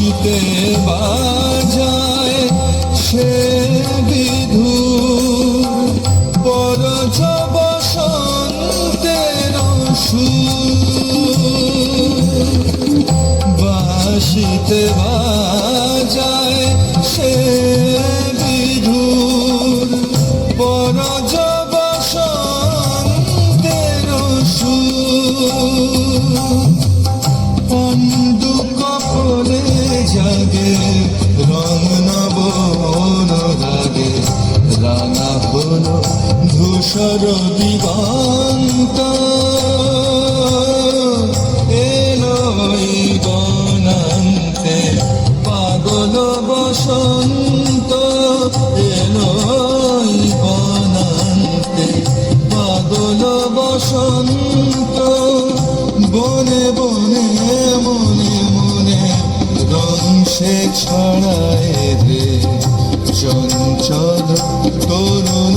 বাঁশিতে বাজায় সে বিধু পরজ বসন্তের বাঁশিতে বাজায় সে বিধুর পরজ ধূসর দিগন্ত। এলোই পাগল বসন্ত। এলোই পাগল বসন্ত। বনে বনে, মনে মনে রং সে ছড়ায় রে। চঞ্চল তরুণ